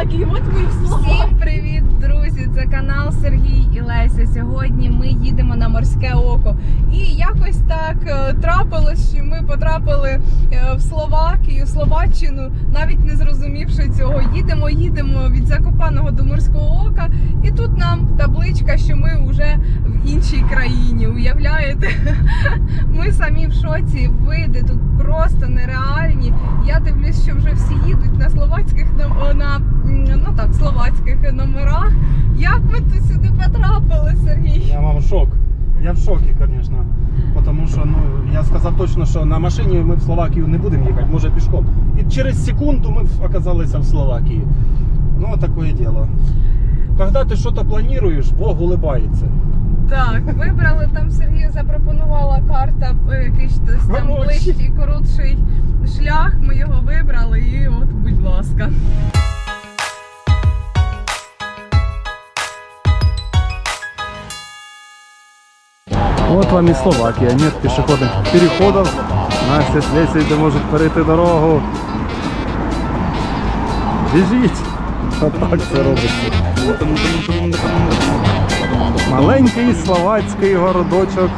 Словакії, от ми в. Всім привіт, друзі! Це канал Сергій і Леся. Сьогодні ми їдемо на морське око. І якось так е, трапилось, що ми потрапили е, в Словакію, в Словаччину, навіть не зрозумівши цього. Їдемо, їдемо від Закопаного до морського ока, і тут нам табличка, що ми вже в іншій країні. Уявляєте? Ми самі в шоці. Види тут просто нереальні. Дивлюсь, що вже всі їдуть на словацьких nom- на ну так, словацьких номерах. Як ми тут сюди потрапили, Сергій? Я вам шок. Я в шокі, звісно. Тому що ну, я сказав точно, що на машині ми в Словакію не будемо їхати, може пішком. І через секунду ми оказалися в Словакії. Ну, таке діло. Когда ти щось плануєш, Бог улыбається. Так, вибрали там Сергію запропонувала карта е, якийсь десь там ближчий, коротший шлях. Ми його вибрали і от, будь ласка. От вам і Словакія, нет пішохідних переходів. Настя з Лесею не можуть перейти дорогу. Біжіть! Отак це робиться. Маленький словацький городочок,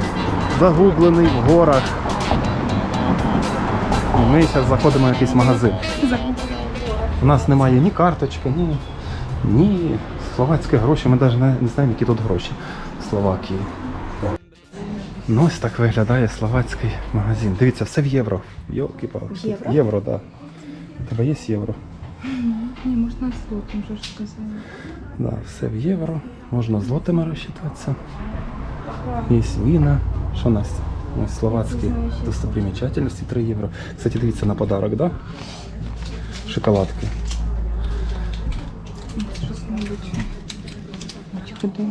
загублений в горах. І ми зараз заходимо в якийсь магазин. У нас немає ні карточки, ні, ні словацьких грошей. Ми навіть не, не знаємо, які тут гроші в Словакії. Ну, ось так виглядає словацький магазин. Дивіться, все в євро. Йолки палки Євро? Євро, так. Да. У тебе є євро? Ні, можна злотом, вже ж сказали. Да, все в євро. Можна злотими розчитуватися. Є віна. Що Настя? Ось словацькі достопримечательності 3 євро. Кстати, дивіться на подарок, да? Шоколадки.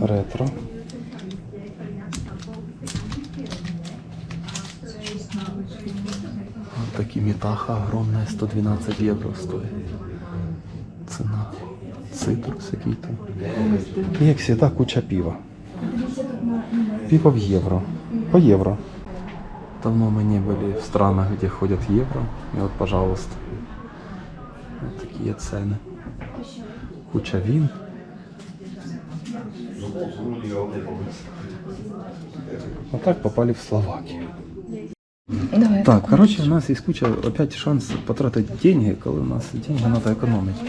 Ретро. Вот такие метаха огромная, 112 евро стоит. Цена. Цитрус какие-то. И, как всегда, куча пива. Пиво в евро По евро. Давно мы не были в странах, где ходят евро. И вот, пожалуйста. Вот такие цены. Куча вин. А так попали в Словакию. Давай. Так, короче, у нас есть куча опять шанс потратить деньги, коли у нас деньги надо економити.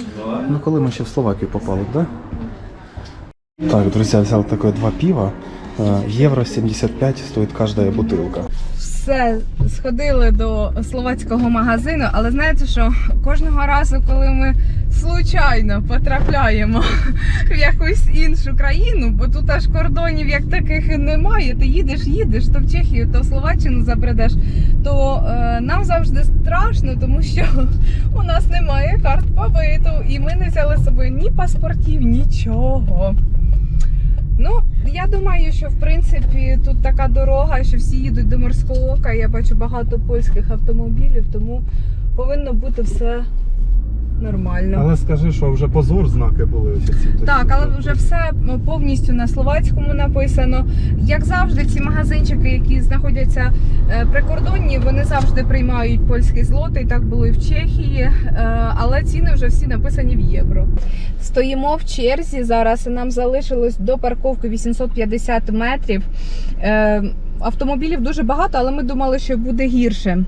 Ну, коли ми ще в Словакію попали, да? Так, друзья, взял такое два пива. Э, Евро 75 стоит каждая бутылка. Все, сходили до словацького магазину, але знаєте що? Кожного разу, коли ми случайно потрапляємо в якусь іншу країну, бо тут аж кордонів як таких немає, ти їдеш, їдеш, то в Чехію, то в Словаччину забредеш, то е, нам завжди страшно, тому що у нас немає карт побиту, і ми не взяли з собою ні паспортів, нічого. Ну, я думаю, що в принципі тут така дорога, що всі їдуть до морського ока. Я бачу багато польських автомобілів, тому повинно бути все нормально. Але скажи, що вже позор знаки були ось ці. Так, але вже все повністю на словацькому написано. Як завжди, ці магазинчики, які знаходяться е, прикордонні, вони завжди приймають польський злотий. Так було і в Чехії, е, але ціни вже всі написані в євро. Стоїмо в черзі зараз. Нам залишилось до парковки 850 метрів. Е, Автомобілів дуже багато, але ми думали, що буде гірше.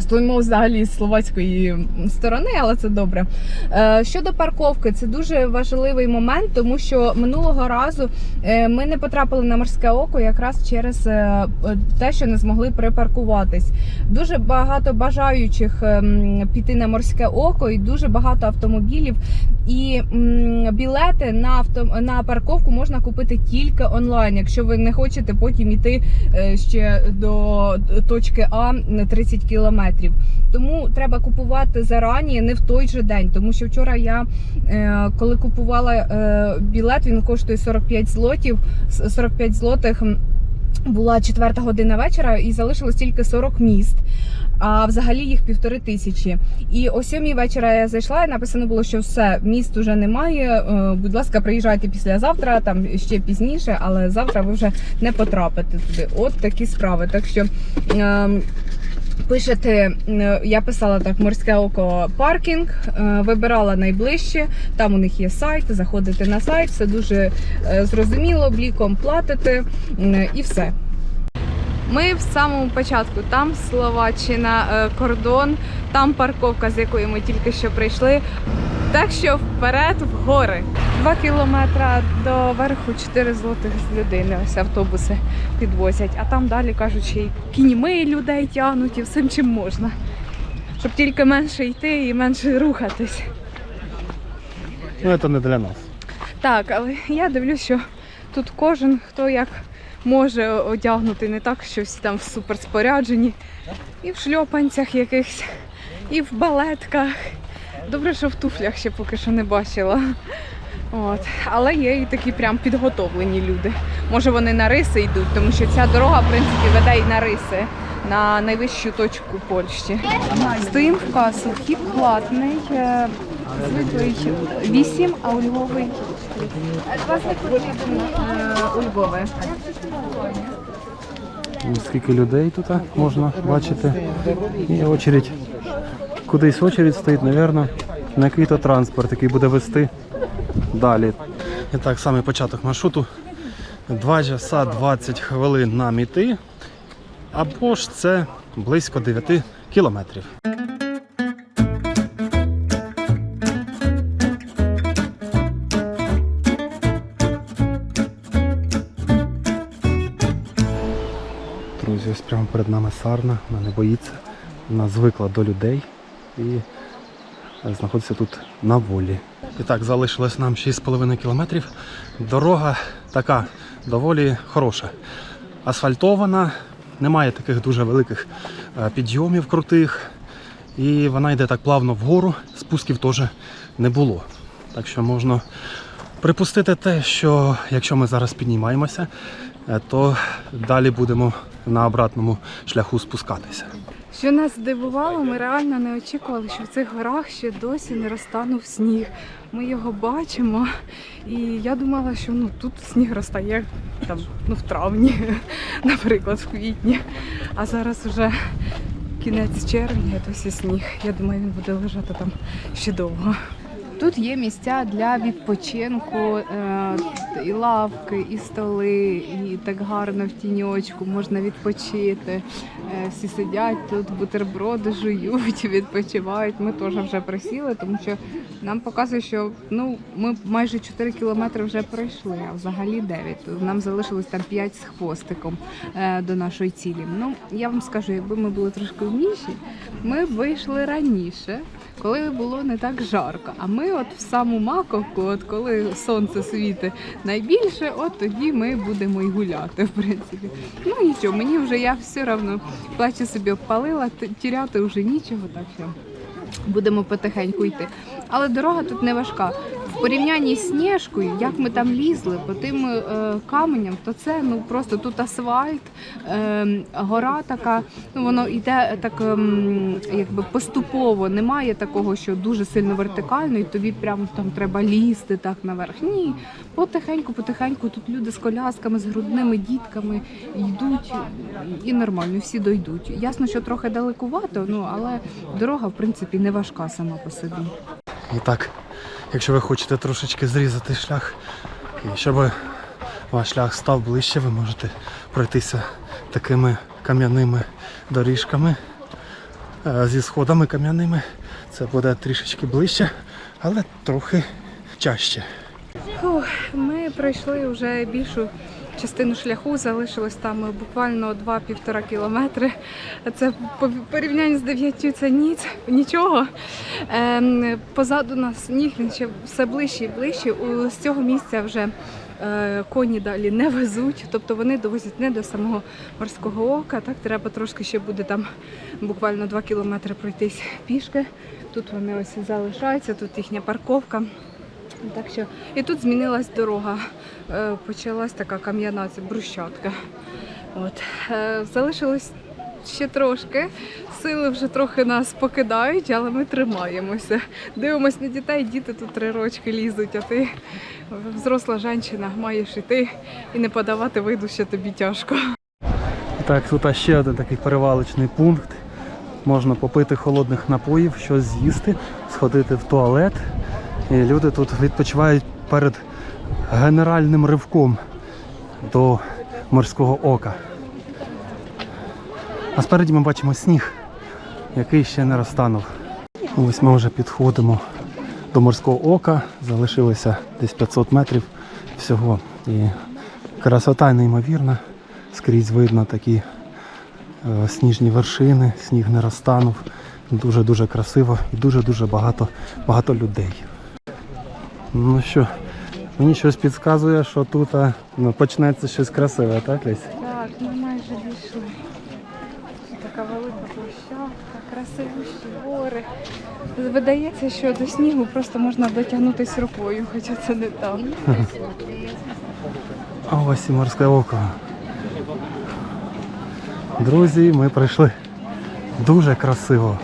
Стоїмо взагалі з словацької сторони, але це добре. Е, Щодо парковки, це дуже важливий момент, тому що минулого разу е, ми не потрапили на морське око якраз через е, те, що не змогли припаркуватись. Дуже багато бажаючих ем, піти на морське око, і дуже багато автомобілів. І білети на авто на парковку можна купити тільки онлайн, якщо ви не хочете потім іти ще до точки А на 30 кілометрів. Тому треба купувати зарані, не в той же день. Тому що вчора я е, коли купувала е, білет, він коштує 45 злотів, 45 злотих. Була четверта година вечора і залишилось тільки 40 міст. А взагалі їх півтори тисячі. І о сьомій вечора я зайшла, і написано було, що все, міст уже немає. е, Будь ласка, приїжджайте післязавтра, там ще пізніше, але завтра ви вже не потрапите туди. От такі справи. Так що ем, Пишете, я писала так, морське око паркінг, е, вибирала найближче. Там у них є сайт, заходите на сайт, все дуже е, зрозуміло, бліком платите і все. Ми в самому початку, там Словаччина, е, кордон, там парковка, з якої ми тільки що прийшли. Так що вперед в гори. Два кілометри до верху, 4 злотих з людини. Ось автобуси підвозять. А там далі кажуть, ще й кіньми людей тягнуть і всім чим можна. Щоб тільки менше йти і менше рухатись. Ну, це не для нас. Так, але я дивлюсь, що тут кожен хто як може одягнути, не так, що всі там в суперспорядженні. І в шльопанцях якихось, і в балетках. Добре, що в туфлях ще поки що не бачила. От. Але є і такі прям підготовлені люди. Може вони на риси йдуть, тому що ця дорога, в принципі, веде і на риси, на найвищу точку Польщі. Стоїм в касу, вхід платний, е, звиклий 8, а у не потрібен у Львові. Скільки людей тут можна бачити. І очередь. Кудись очередь стоїть, мабуть, на який-то транспорт, який буде вести далі. І так, саме початок маршруту. 2 часа 20 хвилин нам іти. Або ж це близько 9 кілометрів. Друзі, ось прямо перед нами сарна, вона не боїться, вона звикла до людей і знаходиться тут на волі. І так, залишилось нам 6,5 кілометрів. Дорога така доволі хороша. Асфальтована, немає таких дуже великих е, підйомів крутих. І вона йде так плавно вгору, спусків теж не було. Так що можна припустити те, що якщо ми зараз піднімаємося, е, то далі будемо на обратному шляху спускатися. Що нас здивувало, ми реально не очікували, що в цих горах ще досі не розтанув сніг. Ми його бачимо, і я думала, що ну тут сніг розтає там ну в травні, наприклад, в квітні. А зараз вже кінець червня, досі сніг. Я думаю, він буде лежати там ще довго. Тут є місця для відпочинку, е, і лавки, і столи, і так гарно в тіньочку можна відпочити. Е, Всі сидять тут, бутерброди жують, відпочивають. Ми теж вже присіли, тому що нам показує, що ну ми майже 4 кілометри вже пройшли, а взагалі 9. Нам залишилось там 5 з хвостиком е, до нашої цілі. Ну я вам скажу, якби ми були трошки вміші, ми вийшли раніше, коли було не так жарко. А ми, от в саму маковку, от коли сонце світить найбільше, от тоді ми будемо і гуляти, в принципі. Ну нічого, мені вже я все одно плечі собі обпалила, тіряти вже нічого, так що будемо потихеньку йти. Але дорога тут не важка. В порівнянні з Сніжкою, як ми там лізли по тим е, каменям, то це ну просто тут асфальт, е, гора така, ну воно йде так ем, якби поступово. Немає такого, що дуже сильно вертикально, і тобі прямо там треба лізти так наверх. Ні, потихеньку, потихеньку тут люди з колясками, з грудними дітками йдуть і нормально, всі дойдуть. Ясно, що трохи далекувато, ну але дорога в принципі не важка сама по собі. І так, якщо ви хочете трошечки зрізати шлях, і щоб ваш шлях став ближче, ви можете пройтися такими кам'яними доріжками е, зі сходами кам'яними. Це буде трішечки ближче, але трохи чаще. Фух, ми пройшли вже більшу частину шляху, залишилось там буквально 2-1,5 кілометри. Це по порівнянні з 9 це ніц, нічого. Ем, позаду нас сніг, він ще все ближче і ближче. З цього місця вже е, коні далі не везуть, тобто вони довозять не до самого морського ока. Так треба трошки ще буде там буквально 2 кілометри пройтись пішки. Тут вони ось залишаються, тут їхня парковка. Так що і тут змінилась дорога. Е, Почалась така кам'яна це брусчатка. От. Е, Залишилось ще трошки. Сили вже трохи нас покидають, але ми тримаємося. Дивимось на дітей, діти тут три рочки лізуть, а ти взросла жінка, маєш іти і не подавати виду, що тобі тяжко. Так, тут ще один такий перевалочний пункт. можна попити холодних напоїв, щось з'їсти, сходити в туалет. І люди тут відпочивають перед генеральним ривком до морського ока. А спереді ми бачимо сніг, який ще не розтанув. Ось ми вже підходимо до морського ока, залишилося десь 500 метрів всього. І красота неймовірна. Скрізь видно такі е, сніжні вершини, сніг не розтанув. Дуже-дуже красиво і дуже-дуже багато, багато людей. Ну що, мені щось підказує, що тут а, ну, почнеться щось красиве, так, Лесь? Так, ми майже дійшли. Така велика площадка, красивіші гори. Видається, що до снігу просто можна дотягнутися рукою, хоча це не так. А ось і морське око. Друзі, ми прийшли дуже красиво.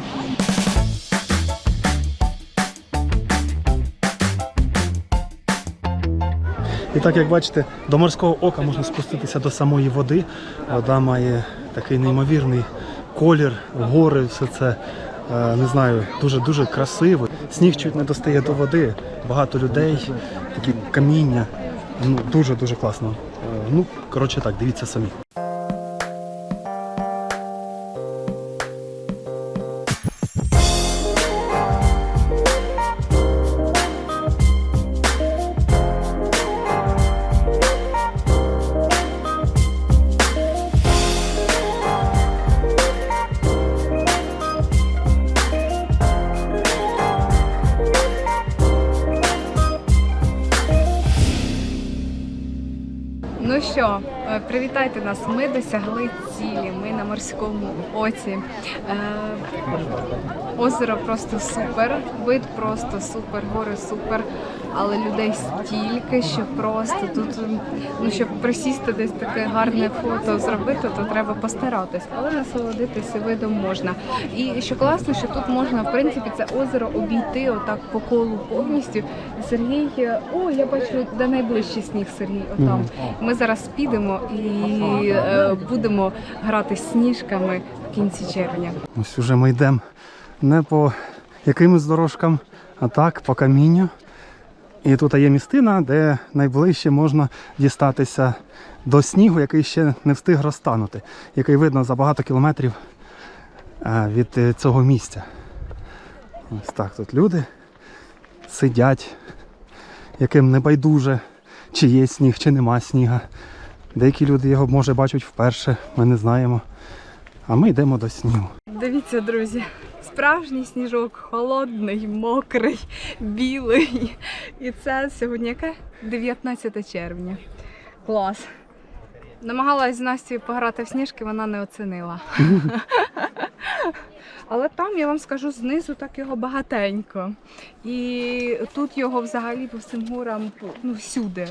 І так, як бачите, до морського ока можна спуститися до самої води. Вода має такий неймовірний колір, гори, все це. е, Не знаю, дуже-дуже красиво. Сніг чуть не достає до води, багато людей, такі каміння. Ну, дуже-дуже класно. Е, Ну, коротше так, дивіться самі. Привітайте нас. Ми досягли цілі. Ми на морському оці. Е, озеро просто супер, вид просто супер, гори супер. Але людей стільки, що просто тут, ну щоб присісти десь таке гарне фото зробити, то треба постаратись. Але насолодитися видом можна. І що класно, що тут можна, в принципі, це озеро обійти отак по колу повністю. Сергій, о, я бачу, де найближчий сніг Сергій. Отам. Ми зараз підемо і е, будемо грати з сніжками в кінці червня. Ось уже ми йдемо не по якимось дорожкам, а так по камінню. І тут є містина, де найближче можна дістатися до снігу, який ще не встиг розтанути, який видно за багато кілометрів е, від е, цього місця. Ось так тут люди сидять, яким не байдуже, чи є сніг, чи нема сніга. Деякі люди його може бачать вперше, ми не знаємо. А ми йдемо до снігу. Дивіться, друзі, справжній сніжок, холодний, мокрий, білий. І це сьогодні яке? 19 червня. Клас. Намагалась з Настю пограти в сніжки, вона не оцінила. Я вам скажу, знизу так його багатенько. І тут його взагалі по всім горам ну, всюди.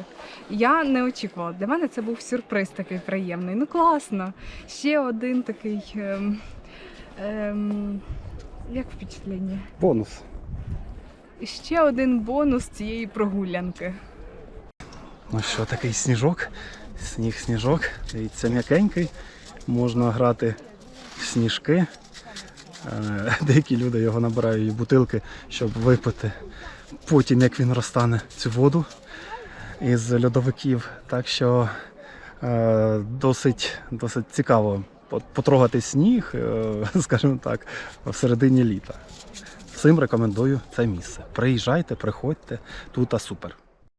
Я не очікувала. Для мене це був сюрприз такий приємний. Ну класно. Ще один такий. Ем, ем, як впечатлення? Бонус. Ще один бонус цієї прогулянки. Ну що, такий сніжок, сніг сніжок, дивіться, м'якенький, можна грати в сніжки. Е, Деякі люди його набирають в бутилки, щоб випити потім, як він розтане цю воду із льодовиків. Так що е, досить, досить цікаво потрогати сніг, е, скажімо так, в середині літа. Всім рекомендую це місце. Приїжджайте, приходьте, тут а супер.